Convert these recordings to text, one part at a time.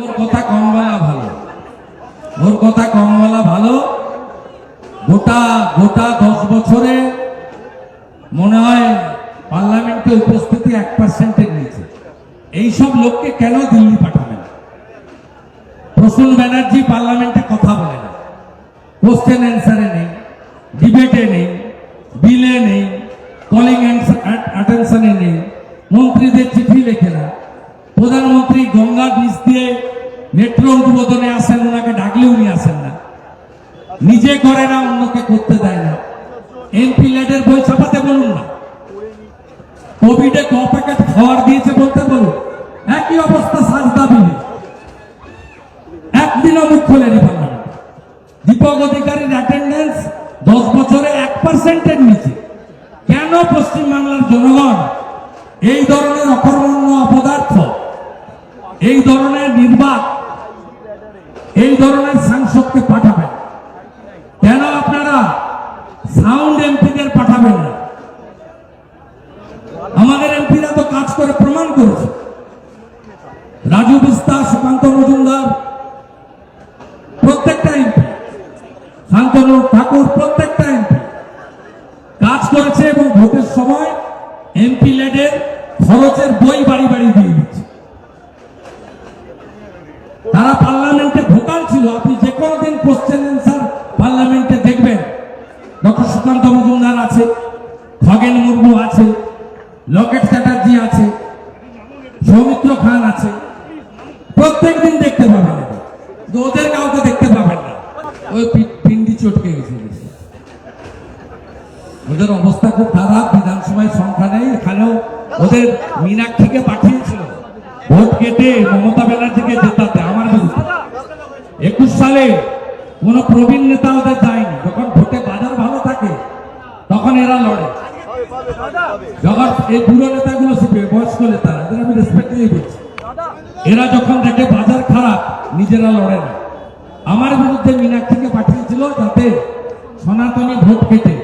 ওর কথা কম বলা ভালো। ওর কথা কম বলা ভালো। গোটা গোটা দশ বছরে মনে হয় পার্লামেন্টে উপস্থিতি এক পার্সেন্টের নিচে এইসব লোককে কেন দিল্লি পাঠাবেন? প্রসূন ব্যানার্জি পার্লামেন্টে কথা বলে না। কোশ্চেন অ্যান্সারে নেই ডিবেটে নেই বিলে নেই কলিং অ্যাটেনশনে নেই, মন্ত্রীদের চিঠি লেখে না। প্রধানমন্ত্রী গঙ্গা ব্রিজ দিয়ে মেট্রো উদ্বোধনে আসেন, ওনাকে ডাকলে উনি আসেন না। নিজে করে না, অন্যকে করতে দেয় না। এমপি ল্যাডের বই ছাপাতে বলুন না। কোভিডে ক প্যাকেট খাওয়ার দিয়েছে বলতে বলুন। একই অবস্থা সাজদা বিলে একদিনও মুখ পার্লামেন্ট দীপক অধিকারীর অ্যাটেন্ডেন্স দশ বছরে এক পার্সেন্টের নিচে। কেন পশ্চিমবাংলার জনগণ এই ধরনের অকর্মণ্য অপদার্থ এই ধরনের নির্বাক, এই ধরনের সাংসদকে পাঠাবেন। কেন আপনারা সাউন্ড এমপিদের পাঠাবেন না? আমাদের এমপিরা তো কাজ করে প্রমাণ করেছে। রাজু বিস্তার সুকান্ত মজুমদার, প্রত্যেকটা এমপি, শান্তনু ঠাকুর, প্রত্যেকটা এমপি কাজ করেছে এবং ভোটের সময় এমপি লেডের খরচের বই বাড়ি বাড়ি দিয়ে তারা পার্লামেন্টে ভোকাল ছিল, আপনি যে কোনো দিন কোশ্চেন অ্যান্সার পার্লামেন্টে দেখবেন। ডক্টর সুকান্ত মজুমদার আছে, খগেন মুর্মু আছে, লকেট চ্যাটার্জি আছে, সৌমিত্র খান আছে। প্রত্যেক দিন দেখতে পাবেন ওদের কাউকে দেখতে পাবেন না। ওই পিন্ডি চটকে গেছে। ওদের অবস্থা খুব খারাপ, বিধানসভায় সংখ্যা নেই, এখানেও ওদের মীনাক্ষীকে পাঠিয়েছিল। ভোট কেটে মমতা ব্যানার্জিকে জেতাতে। আমার একুশ সালে কোন প্রবীণ নেতা ওদের যায়নি যখন ভোটে বাজার ভালো থাকে তখন এরা লড়ে যখন এই বুড়ো নেতাগুলো শিখবে বয়স্ক নেতারা এদের আমি রেসপেক্ট দিয়ে বলছি এরা যখন দেখে বাজার খারাপ নিজেরা লড়ে না আমার বিরুদ্ধে মীনাক্ষীকে পাঠিয়েছিল যাতে সনাতনী ভোট কেটে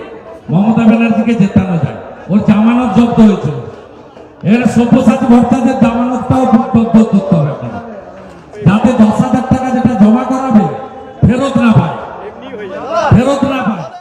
মমতা ব্যানার্জিকে জেতানো যায় ওর জামানত জব্দ হয়েছিল এর সব্যসাচী ভট্টাচার্যের জামানতটাও জব্দ করতে হবে যাতে দশ